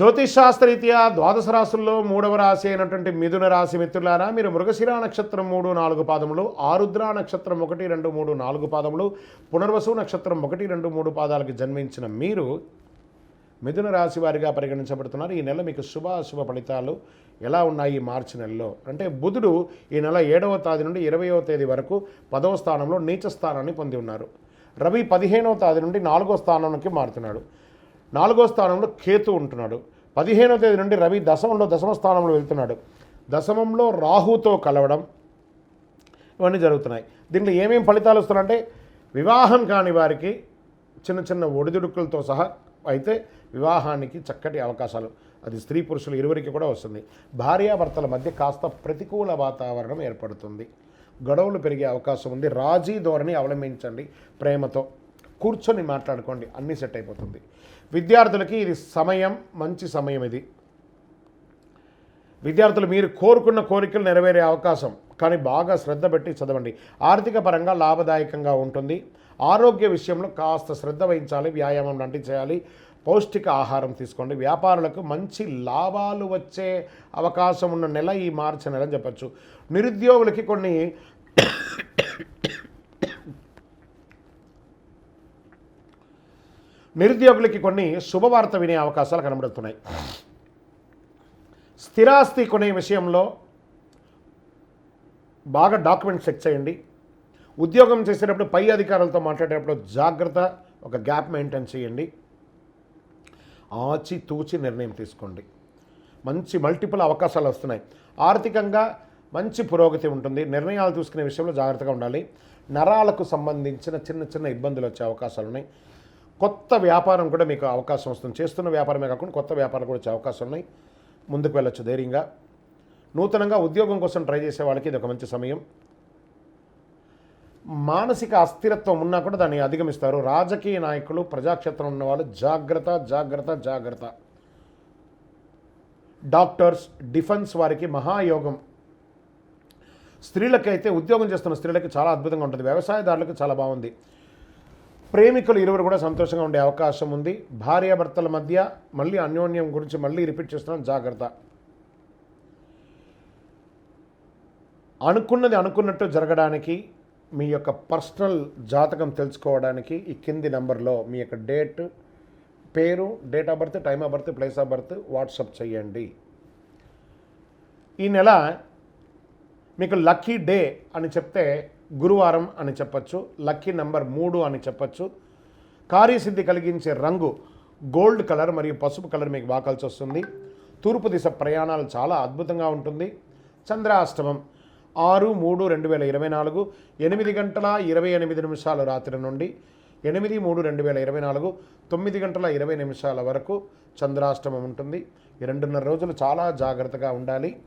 జ్యోతిషాస్త్రరీత్యా ద్వాదశ రాశుల్లో మూడవ రాశి అయినటువంటి మిథున రాశి మిత్రులారా మీరు మృగశిర నక్షత్రం మూడు నాలుగు పాదములు ఆరుద్ర నక్షత్రం ఒకటి రెండు మూడు నాలుగు పాదములు పునర్వసు నక్షత్రం ఒకటి రెండు మూడు పాదాలకు జన్మించిన మీరు మిథున రాశి వారిగా పరిగణించబడుతున్నారు. ఈ నెల మీకు శుభ అశుభ ఫలితాలు ఎలా ఉన్నాయి? ఈ మార్చి నెలలో అంటే బుధుడు ఈ నెల ఏడవ తేదీ నుండి ఇరవయవ తేదీ వరకు పదవ స్థానంలో నీచ స్థానాన్ని పొంది ఉన్నారు. రవి పదిహేనవ తేదీ నుండి నాలుగో స్థానానికి మారుతున్నాడు. నాలుగో స్థానంలో కేతు ఉంటున్నాడు. పదిహేనవ తేదీ నుండి రవి దశమంలో దశమ స్థానంలో వెళ్తున్నాడు. దశమంలో రాహుతో కలవడం ఇవన్నీ జరుగుతున్నాయి. దీంట్లో ఏమేమి ఫలితాలు వస్తున్నాయంటే వివాహం కాని వారికి చిన్న చిన్న ఒడిదుడుకులతో సహా అయితే వివాహానికి చక్కటి అవకాశాలు. అది స్త్రీ పురుషులు ఇరువురికి కూడా వస్తుంది. భార్యాభర్తల మధ్య కాస్త ప్రతికూల వాతావరణం ఏర్పడుతుంది. గొడవలు పెరిగే అవకాశం ఉంది. రాజీ ధోరణి అవలంబించండి ప్రేమతో. కూర్చొని మాట్లాడుకోండి. అన్నీ సెట్ అయిపోతుంది. విద్యార్థులకి ఇది సమయం మంచి సమయం ఇది. విద్యార్థులు మీరు కోరుకున్న కోరికలు నెరవేరే అవకాశం కానీ బాగా శ్రద్ధ పెట్టి చదవండి. ఆర్థిక పరంగా లాభదాయకంగా ఉంటుంది. ఆరోగ్య విషయంలో కాస్త శ్రద్ధ వహించాలి వ్యాయామం లాంటివి చేయాలి. పౌష్టిక ఆహారం తీసుకోండి. వ్యాపారులకు మంచి లాభాలు వచ్చే అవకాశం ఉన్న నెల ఈ మార్చి నెల అని చెప్పచ్చు. నిరుద్యోగులకి కొన్ని నిరుద్యోగులకి కొన్ని శుభవార్త వినే అవకాశాలు కనబడుతున్నాయి. స్థిరాస్తి కొనే విషయంలో బాగా డాక్యుమెంట్స్ చెక్ చేయండి. ఉద్యోగం చేసేటప్పుడు పై అధికారులతో మాట్లాడేటప్పుడు జాగ్రత్త ఒక గ్యాప్ మెయింటైన్ చేయండి. ఆచి తూచి నిర్ణయం తీసుకోండి. మంచి మల్టిపుల్ అవకాశాలు వస్తున్నాయి. ఆర్థికంగా మంచి పురోగతి ఉంటుంది. నిర్ణయాలు తీసుకునే విషయంలో జాగ్రత్తగా ఉండాలి. నరాలకు సంబంధించిన చిన్న చిన్న ఇబ్బందులు వచ్చే అవకాశాలు ఉన్నాయి. కొత్త వ్యాపారం కూడా మీకు అవకాశం వస్తుంది. చేస్తున్న వ్యాపారమే కాకుండా కొత్త వ్యాపారం కూడా వచ్చే అవకాశం ఉన్నాయి. ముందుకు వెళ్ళొచ్చు ధైర్యంగా. నూతనంగా ఉద్యోగం కోసం ట్రై చేసే వాళ్ళకి ఇది ఒక మంచి సమయం. మానసిక అస్థిరత్వం ఉన్నా కూడా దాన్ని అధిగమిస్తారు. రాజకీయ నాయకులు ప్రజాక్షేత్రం ఉన్న వాళ్ళు జాగ్రత్త జాగ్రత్త జాగ్రత్త. డాక్టర్స్ డిఫెన్స్ వారికి మహాయోగం. స్త్రీలకైతే ఉద్యోగం చేస్తున్న స్త్రీలకి చాలా అద్భుతంగా ఉంటుంది. వ్యవసాయదారులకు చాలా బాగుంది. ప్రేమికులు ఇరువురు కూడా సంతోషంగా ఉండే అవకాశం ఉంది. భార్యాభర్తల మధ్య మళ్ళీ అన్యోన్యం గురించి మళ్ళీ రిపీట్ చేస్తున్నాం. జాగ్రత్త. అనుకున్నది అనుకున్నట్టు జరగడానికి మీ యొక్క పర్సనల్ జాతకం తెలుసుకోవడానికి ఈ కింది నెంబర్లో మీ యొక్క డేట్ పేరు date of birth time of birth place of birth WhatsApp చేయండి. ఈ నెల మీకు లక్కీ డే అని చెప్తే గురువారం అని చెప్పచ్చు లక్కీ నెంబర్ మూడు అని చెప్పచ్చు. కార్యసిద్ధి కలిగించే రంగు గోల్డ్ కలర్ మరియు పసుపు కలర్ మీకు బాగా కలిసి వస్తుంది. తూర్పు దిశ ప్రయాణాలు చాలా అద్భుతంగా ఉంటుంది. చంద్రాష్టమం ఆరు మూడు రెండు వేల ఇరవై నాలుగు ఎనిమిది గంటల ఇరవై ఎనిమిది నిమిషాల రాత్రి నుండి ఎనిమిది మూడు రెండు వేల ఇరవై నాలుగు తొమ్మిది గంటల ఇరవై నిమిషాల వరకు చంద్రాష్టమం ఉంటుంది. ఈ రెండున్నర రోజులు చాలా జాగ్రత్తగా ఉండాలి.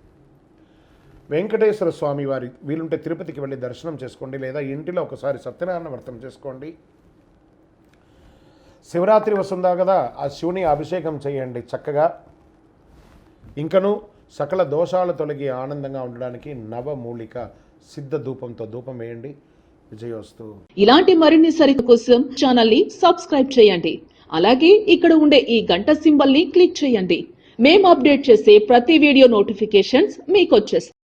వెంకటేశ్వర స్వామి వారి వీలుంటే తిరుపతికి వెళ్ళి దర్శనం చేసుకోండి లేదా ఇంటిలో ఒకసారి సత్యనారాయణ వ్రతం చేసుకోండి. శివరాత్రి వస్తుందా కదా ఆ శివుని అభిషేకం చేయండి చక్కగా. ఇంకను సకల దోషాలు తొలగి ఆనందంగా ఉండడానికి నవమూలిక సిద్ధ ధూపంతో ధూపం వేయండి. విజయోస్తు. ఇలాంటి మరిన్ని సరిత కోసం ఛానల్ని సబ్స్క్రైబ్ చేయండి. అలాగే ఇక్కడ ఉండే ఈ గంట సింబల్ని క్లిక్ చేయండి. మేము అప్డేట్ చేసే ప్రతి వీడియో నోటిఫికేషన్స్ మీకు వచ్చేస్తాయి.